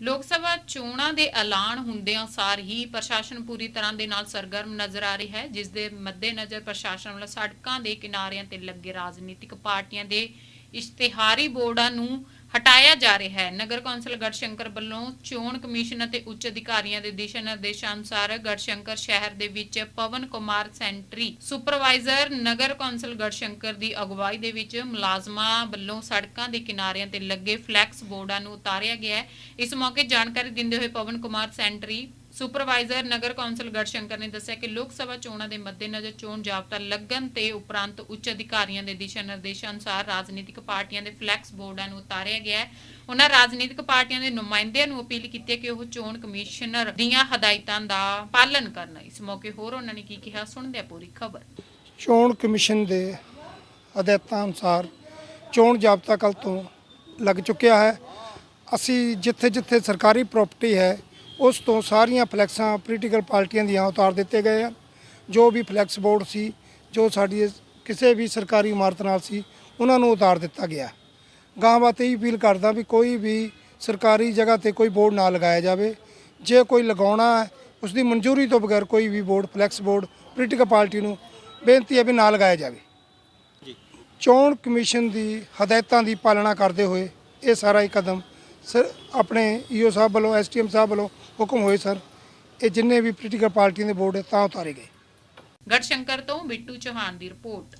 ਲੋਕ ਸਭਾ ਚੋਣਾਂ ਦੇ ਐਲਾਨ ਹੁੰਦਿਆਂ ਸਾਰ ਹੀ ਪ੍ਰਸ਼ਾਸਨ ਪੂਰੀ ਤਰ੍ਹਾਂ ਦੇ ਨਾਲ ਸਰਗਰਮ ਨਜ਼ਰ ਆ ਰਿਹਾ ਹੈ, ਜਿਸ ਦੇ ਮੱਦੇਨਜ਼ਰ ਪ੍ਰਸ਼ਾਸਨ ਵੱਲੋਂ ਸੜਕਾਂ ਦੇ ਕਿਨਾਰਿਆਂ ਤੇ ਲੱਗੇ ਰਾਜਨੀਤਿਕ ਪਾਰਟੀਆਂ ਦੇ ਇਸ਼ਤਿਹਾਰੀ ਬੋਰਡਾਂ ਨੂੰ ਹਟਾਇਆ ਜਾ ਰਿਹਾ ਹੈ। ਨਗਰ ਕੌਂਸਲ ਗੜਸ਼ੰਕਰ ਵੱਲੋਂ ਚੋਣ ਕਮਿਸ਼ਨ ਅਤੇ ਉੱਚ ਅਧਿਕਾਰੀਆਂ ਦੇ ਦਿਸ਼ਾ ਨਿਰਦੇਸ਼ਾਂ ਅਨੁਸਾਰ ਗੜਸ਼ੰਕਰ ਸ਼ਹਿਰ ਦੇ ਵਿੱਚ ਪਵਨ ਕੁਮਾਰ ਸੈਂਟਰੀ, ਸੁਪਰਵਾਈਜ਼ਰ ਨਗਰ ਕੌਂਸਲ ਗੜਸ਼ੰਕਰ ਦੀ ਅਗਵਾਈ ਦੇ ਵਿੱਚ ਮੁਲਾਜ਼ਮਾਂ ਵੱਲੋਂ ਸੜਕਾਂ ਦੇ ਕਿਨਾਰਿਆਂ ਤੇ ਲੱਗੇ ਫਲੈਕਸ ਬੋਰਡਾਂ ਨੂੰ ਉਤਾਰਿਆ ਗਿਆ ਹੈ। ਇਸ ਮੌਕੇ ਜਾਣਕਾਰੀ ਦਿੰਦੇ ਹੋਏ ਪਵਨ ਕੁਮਾਰ ਸੈਂਟਰੀ ਸੁਪਰਵਾਈਜ਼ਰ ਨਗਰ ਕੌਂਸਲ ਗੜਸ਼ੰਕਰ ਨੇ ਦੱਸਿਆ ਕਿ ਲੋਕ ਸਭਾ ਚੋਣਾਂ ਦੇ ਮੱਦੇਨਜ਼ਰ ਚੋਣ ਜਾਬਤਾ ਲੱਗਣ ਤੇ ਉਪਰੰਤ ਉੱਚ ਅਧਿਕਾਰੀਆਂ ਦੇ ਦਿਸ਼ਾ ਨਿਰਦੇਸ਼ਾਂ ਅਨੁਸਾਰ ਰਾਜਨੀਤਿਕ ਪਾਰਟੀਆਂ ਦੇ ਫਲੈਕਸ ਬੋਰਡਾਂ ਨੂੰ ਉਤਾਰਿਆ ਗਿਆ ਹੈ। ਉਹਨਾਂ ਰਾਜਨੀਤਿਕ ਪਾਰਟੀਆਂ ਦੇ ਨੁਮਾਇੰਦਿਆਂ ਨੂੰ ਅਪੀਲ ਕੀਤੀ ਹੈ ਕਿ ਉਹ ਚੋਣ ਕਮਿਸ਼ਨਰ ਦੀਆਂ ਹਦਾਇਤਾਂ ਦਾ ਪਾਲਣ ਕਰਨ। ਇਸ ਮੌਕੇ ਹੋਰ ਉਹਨਾਂ ਨੇ ਕੀ ਕਿਹਾ ਸੁਣਦੇ ਪੂਰੀ ਖਬਰ। ਚੋਣ ਕਮਿਸ਼ਨ ਦੇ ਹਦਾਇਤਾਂ ਅਨੁਸਾਰ ਚੋਣ ਜਾਬਤਾ ਕੱਲ ਤੋਂ ਲੱਗ ਚੁੱਕਿਆ ਹੈ। ਅਸੀਂ ਜਿੱਥੇ ਜਿੱਥੇ ਸਰਕਾਰੀ ਪ੍ਰਾਪਰਟੀ ਹੈ ਉਸ ਤੋਂ ਸਾਰੀਆਂ ਫਲੈਕਸਾਂ ਪੋਲੀਟੀਕਲ ਪਾਰਟੀਆਂ ਦੀਆਂ ਉਤਾਰ ਦਿੱਤੇ ਗਏ ਹਨ ਜੋ ਵੀ ਫਲੈਕਸ ਬੋਰਡ ਸੀ ਜੋ ਸਾਡੀ ਕਿਸੇ ਵੀ ਸਰਕਾਰੀ ਇਮਾਰਤ ਨਾਲ ਸੀ ਉਹਨਾਂ ਨੂੰ ਉਤਾਰ ਦਿੱਤਾ ਗਿਆ। ਗਾਂ ਬਾਤ ਇਹ ਅਪੀਲ ਕਰਦਾ ਵੀ ਕੋਈ ਵੀ ਸਰਕਾਰੀ ਜਗ੍ਹਾ ਤੇ ਕੋਈ ਬੋਰਡ ਨਾ ਲਗਾਇਆ ਜਾਵੇ। ਜੇ ਕੋਈ ਲਗਾਉਣਾ ਹੈ ਉਸ ਦੀ ਮਨਜ਼ੂਰੀ ਤੋਂ ਬਗੈਰ ਕੋਈ ਵੀ board flex board political party ਨੂੰ ਬੇਨਤੀ ਹੈ ਵੀ ਨਾ ਲਗਾਇਆ ਜਾਵੇ। ਚੋਣ ਕਮਿਸ਼ਨ ਦੀ ਹਦਾਇਤਾਂ ਦੀ ਪਾਲਣਾ ਕਰਦੇ ਹੋਏ ਇਹ ਸਾਰਾ ਹੀ ਕਦਮ ਸਰ, ਆਪਣੇ ਈਓ ਸਾਹਿਬ ਵੱਲੋਂ ਐਸਟੀਐਮ ਸਾਹਿਬ ਵੱਲੋਂ ਹੁਕਮ ਹੋਏ ਸਰ, ਇਹ ਜਿੰਨੇ ਵੀ ਪੋਲੀਟੀਕਲ ਪਾਰਟੀਆਂ ਦੇ ਬੋਰਡ ਹੈ ਤਾਂ ਉਤਾਰੇ ਗਏ। ਗੜਸ਼ੰਕਰ ਤੋਂ ਬਿੱਟੂ ਚੌਹਾਨ ਦੀ ਰਿਪੋਰਟ।